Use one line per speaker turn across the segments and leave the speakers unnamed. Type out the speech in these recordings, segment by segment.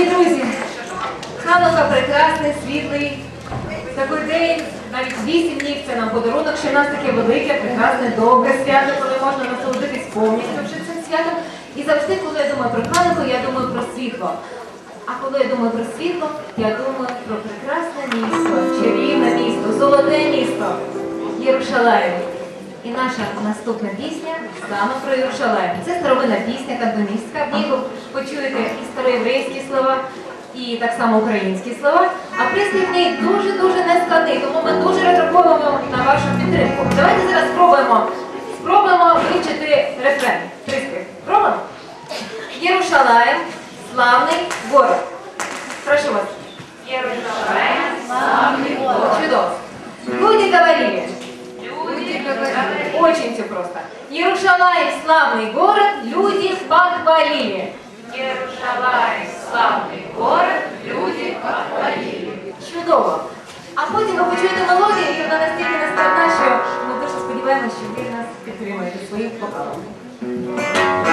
Дорогі друзі, Ханука прекрасний, світлий. Такий день, навіть вісім днів це нам подарунок, що в нас таке велике, прекрасне, добре свято, коли можна насолодитись повністю вже цим святом. І завжди, коли я думаю про Хануку, я думаю про світло. А коли я думаю про світло, я думаю про прекрасне місто, чарівне місто, золоте місто Єрушалаєм. І наша наступна пісня саме про Єрушалаєм. Це старовинна пісня, кантоністська. В ній ви почуєте і староєврейські слова, і так само українські слова. А приспів в ній дуже-дуже нескладний, тому ми дуже розраховуємо на вашу підтримку. Давайте зараз спробуємо, спробуємо вивчити рефрен. Приспів. Пробуємо? Єрушалаєм, славний город. Прошу вас. Єрушалаєм, славний город. Чудово. Люди говорили. Очень все просто. Иерушалаем славный город, люди похвалили.
Єрушалаїм, славний город, люди похвалили.
Чудово. А потім ви почуєте мелодію, і вона настільки нескладна, що ми дуже сподіваємося, що ви нас підтримуєте своїм вокалом.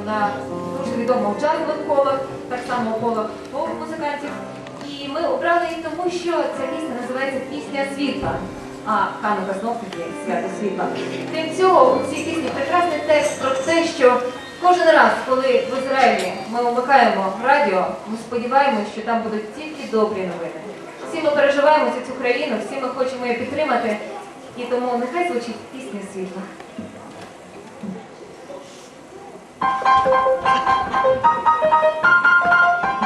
Вона дуже відома в джазових колах, так само в колах поп-музикантів. І ми обрали її тому, що ця пісня називається Пісня світла. А Ханука знов таки свято світла. Крім цього, у цій пісні прекрасний текст про те, що кожен раз, коли в Ізраїлі ми вмикаємо радіо, ми сподіваємося, що там будуть тільки добрі новини. Всі ми переживаємо за цю країну, всі ми хочемо її підтримати, і тому нехай звучить пісня світла.
Thank you.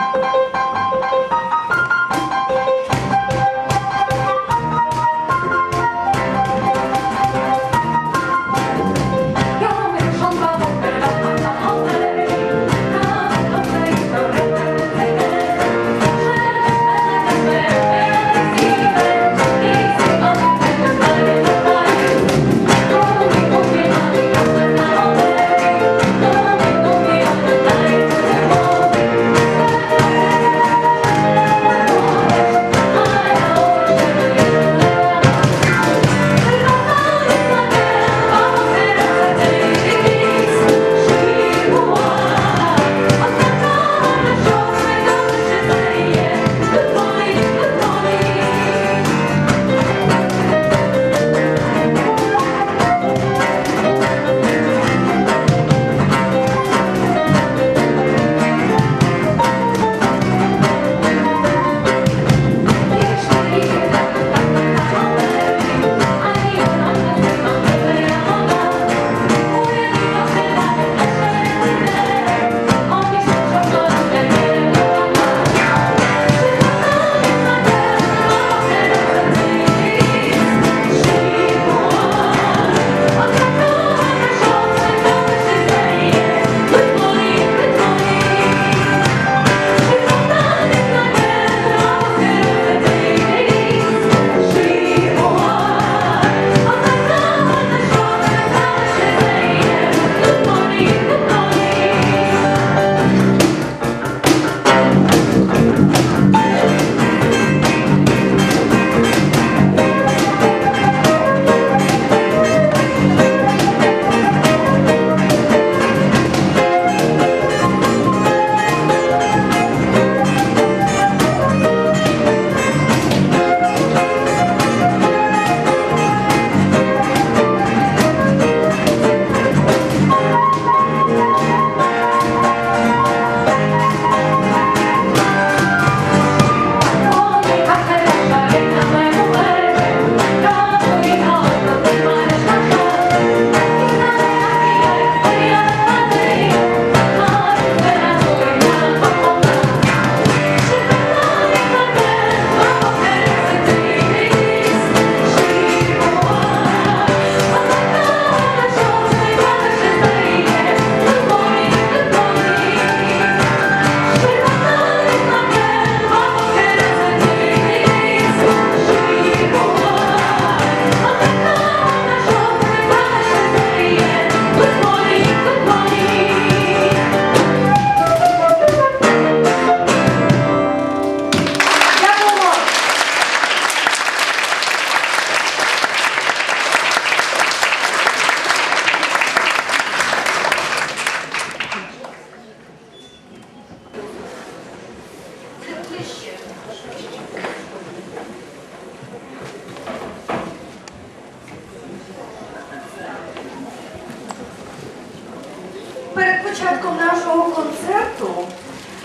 Нашого концерту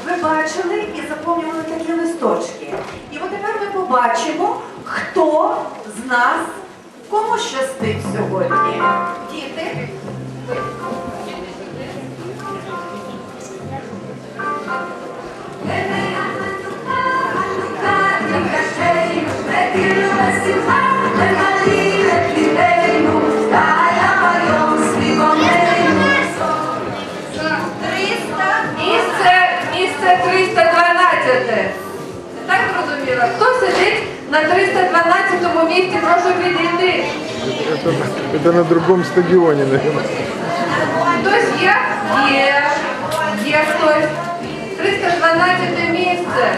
ви бачили і заповнювали такі листочки. І от тепер ми побачимо, хто з нас кому щастить сьогодні. Діти.
312 місці, прошу підійти.
Это, это на другом стадионе, наверное.
Хтось є? Є. Є хтось. 312 місце.